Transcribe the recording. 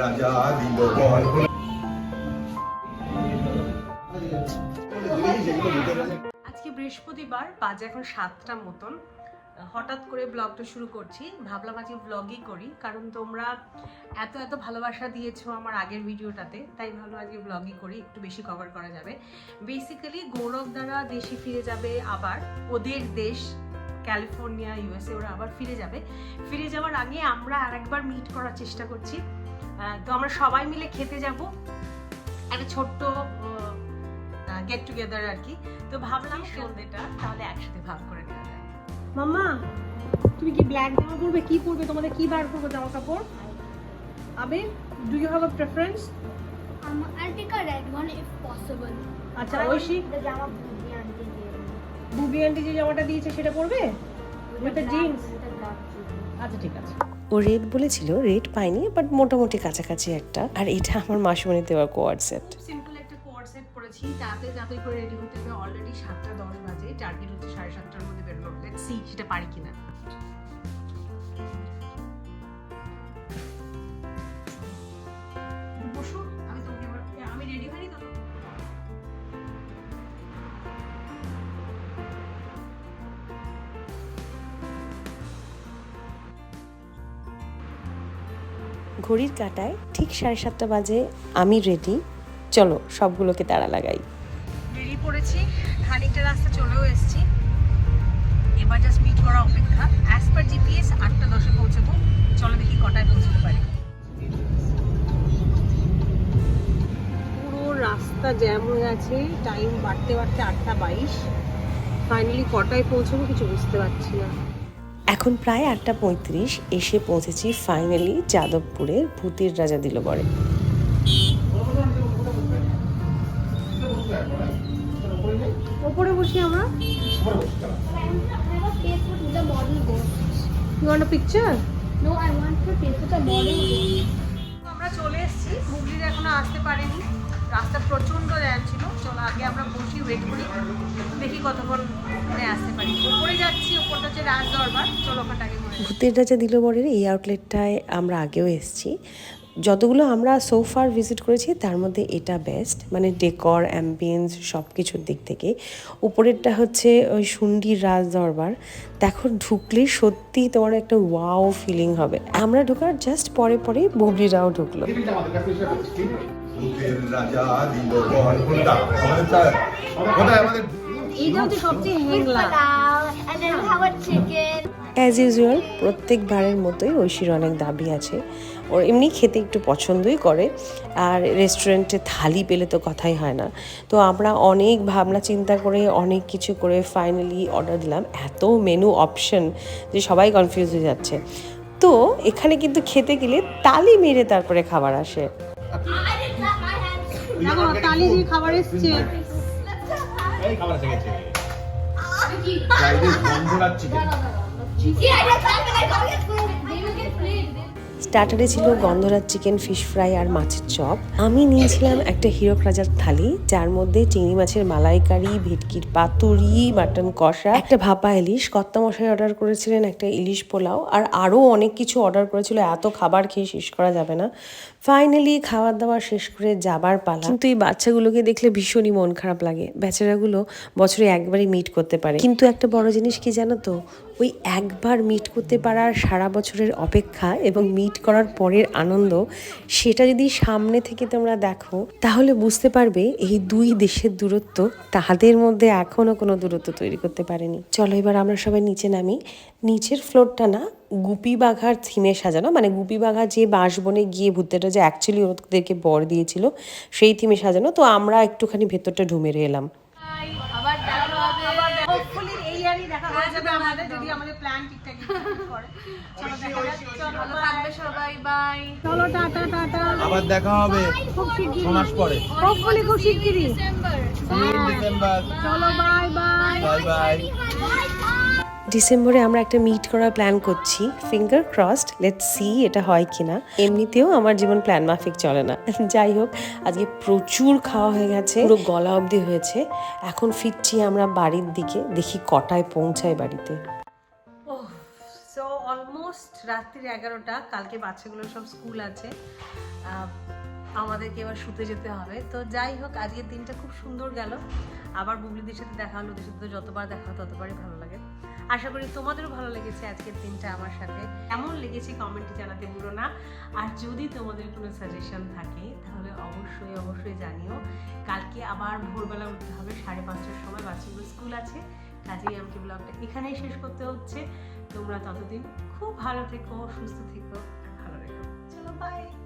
রাজা দিল বল। আজকে বৃহস্পতিবার, বাজে এখন সাতটা মতন। হঠাৎ করে ব্লগটা শুরু করছি। ভাবলাম আজকে ব্লগই করি, কারণ তোমরা এত এত ভালোবাসা দিয়েছ আমার আগের ভিডিওটাতে, তাই ভাবলাম আজকে ব্লগই করি, একটু বেশি কভার করা যাবে। বেসিক্যালি গৌরব দ্বারা দেশে ফিরে যাবে আবার, ওদের দেশ ক্যালিফোর্নিয়া ইউএসএ ওরা আবার ফিরে যাবে। ফিরে যাওয়ার আগে আমরা আরেকবার মিট করার চেষ্টা করছি। তো আমরা সবাই মিলে খেতে যাব। একটা ছোট্ট গেট টুগেদার আর কি। তো ভাবলাম সন্ধ্যেটা তাহলে একসাথে ভাব করে নেওয়া যায়। মাম্মা তুমি কি ব্ল্যাক জামা পরবে কি পরবে তোমাদের কি বার করব জামা কাপড়? আবে do you have a preference Um, I'll take a red one if possible. আচ্ছা ঐশী? বুবি আন্টি যে জামাটা দিয়েছে সেটা পরবে? Black jeans. আচ্ছা ঠিক আছে। ও রেড বলেছিল, রেড পাইনি বাট মোটামুটি কাছাকাছি একটা। আর এটা আমার মাসুমণি দেওয়ার কোয়ার সেট সিম্পল একটা কোয়ার সেট পরেছি তাতে যাতে করে রেডি হতে হবে অলরেডি সাতটা দশ বাজে। টার্গেট হচ্ছে সাড়ে সাতটার মধ্যে বেরোবো লেটস সি সেটা পারি কিনা। ঘড়ির কাটায় ঠিক সাড়ে সাতটা বাজে আমি রেডি চলো সবগুলোকে তাড়া লাগাই। বেরিয়ে পড়েছি খানিকটা রাস্তা চলেও এসেছি। এবার জাস্ট মিট করা অপেক্ষা। অ্যাজ পার জিপিএস আটটা দশে পৌঁছবো। চলো দেখি কটায় পৌঁছতে পারি। পুরো রাস্তা জ্যাম হয়ে আছে টাইম বাড়তে বাড়তে আটটা বাইশ। ফাইনালি কটায় পৌঁছবো কিছু বুঝতে পারছি না। এখন প্রায় আটটা পঁয়ত্রিশ এসে পৌঁছেছি ফাইনালি যাদবপুরের ভূতির রাজা দিল বরে ওপরে বসি আমরা? I have a picture No, I want to model আমরা চলে এসেছি হুগলির এখনও আসতে পারেনি। রাস্তা প্রচণ্ড জ্যাম ছিল চলো আগে আমরা বসি ওয়েট করি দেখি কতক্ষণ মানে আসতে পারি। উপরে যাচ্ছি ওপরটা হচ্ছে রাজ দরবার চলো ওখানটা আগে ঘুরে আসি। ভূতের রাজা দিল বরের এই আউটলেটটায় আমরা আগেও এসেছি। যতগুলো আমরা সোফার ভিজিট করেছি তার মধ্যে এটা বেস্ট মানে ডেকর অ্যাম্বিয়েন্স সব কিছুর দিক থেকে। উপরেরটা হচ্ছে ওই সুন্ডির রাজ দরবার দেখো ঢুকলে সত্যি তোমার একটা ওয়াও ফিলিং হবে। আমরা ঢোকার জাস্ট পরে পরে ববলিরাও ঢুকলো। আমাদের সবচেয়ে অ্যাজ ইউজুয়াল প্রত্যেকবারের মতোই ঐশীর অনেক দাবি আছে। ওর এমনি খেতে একটু পছন্দই করে। আর রেস্টুরেন্টে থালি পেলে তো কথাই হয় না। তো আমরা অনেক ভাবনা চিন্তা করে অনেক কিছু করে ফাইনালি অর্ডার দিলাম। এত মেনু অপশন যে সবাই কনফিউজ হয়ে যাচ্ছে। তো এখানে কিন্তু খেতে গেলে তালি মেরে তারপরে খাবার আসে। তালি দিয়ে খাবার এসছে। খাবার এসে গেছে স্টার্টারে ছিল গন্ধরাজ চিকেন ফিশ ফ্রাই আর মাছের চপ। আমি নিয়েছিলাম একটা হিরক রাজার থালি, যার মধ্যে চিংড়ি মাছের মালাইকারি, ভেটকির পাতুরি, মাটন কষা, একটা ভাপা ইলিশ কত্তা মশাই অর্ডার করেছিলেন একটা ইলিশ পোলাও, আর আরও অনেক কিছু অর্ডার করেছিল। এত খাবার খেয়ে শেষ করা যাবে না। ফাইনালি খাবার দাবার শেষ করে যাবার পালা। কিন্তু এই বাচ্চাগুলোকে দেখলে ভীষণই মন খারাপ লাগে। বেচারাগুলো বছরে একবারই মিট করতে পারে। কিন্তু একটা বড় জিনিস কি জানো তো? ওই একবার মিট করতে পারার সারা বছরের অপেক্ষা এবং মিট করার পরের আনন্দ সেটা যদি সামনে থেকে তোমরা দেখো তাহলে বুঝতে পারবে এই দুই দেশের দূরত্ব তাদের মধ্যে এখনও কোনো দূরত্ব তৈরি করতে পারেনি। চলো এবার আমরা সবাই নিচে নামি। নিচের ফ্লোরটা না গুপি বাঘার থিমে সাজানো মানে গুপি বাঘা যে বাঁশবনে গিয়ে ভূতেটা যে অ্যাকচুয়ালি ওদেরকে বর দিয়েছিল সেই থিমে সাজানো। তো আমরা একটুখানি ভেতরটা ঢুমেরে এলাম। আবার দেখা হবে হোপফুলি এই ইয়ারই দেখা যাবে আমাদের যদি আমাদের প্ল্যান ঠিকঠাক করে চলো দেখা যাক চলো ভালো থাকবে সবাই বাই চলো টাটা টাটা আবার দেখা হবে খুব শিগগিরই। মাস পরে। হোপফুলি খুব শিগগিরই। ডিসেম্বর ডিসেম্বর চলো বাই বাই বাই বাই ডিসেম্বরে আমরা একটা মিট করার প্ল্যান করছি। ফিঙ্গার ক্রসড লেট সি এটা হয় কিনা। এমনিতেও আমার জীবন প্ল্যান মাফিক চলে না। যাই হোক, আজকে প্রচুর খাওয়া হয়ে গেছে, পুরো গলা অবধি হয়েছে। এখন ফিরছি আমরা বাড়ির দিকে, দেখি কটায় পৌঁছায় বাড়িতে। অলমোস্ট রাত্রির এগারোটা, কালকে বাচ্চাগুলো সব স্কুল আছে। আমাদেরকে এবার শুতে যেতে হবে। তো যাই হোক, আজকের দিনটা খুব সুন্দর গেল। আবার বুবলিদের সাথে দেখা হলো, ওদের সাথে যতবার দেখা ততবারই ভালো লাগে। আশা করি তোমাদেরও ভালো লেগেছে আজকের দিনটা আমার সাথে। কেমন লেগেছে কমেন্টে জানাতে ভুলো না। আর যদি তোমাদের কোনো সাজেশন থাকে, তাহলে অবশ্যই অবশ্যই জানিও। কালকে আবার ভোরবেলা উঠতে হবে, সাড়ে পাঁচটার সময় বাচ্চাগুলো স্কুল আছে। কাজেই আমাকে ব্লগটা এখানেই শেষ করতে হচ্ছে। তোমরা ততদিন খুব ভালো থেকো, সুস্থ থেকো ভালো রেখো। চলো বাই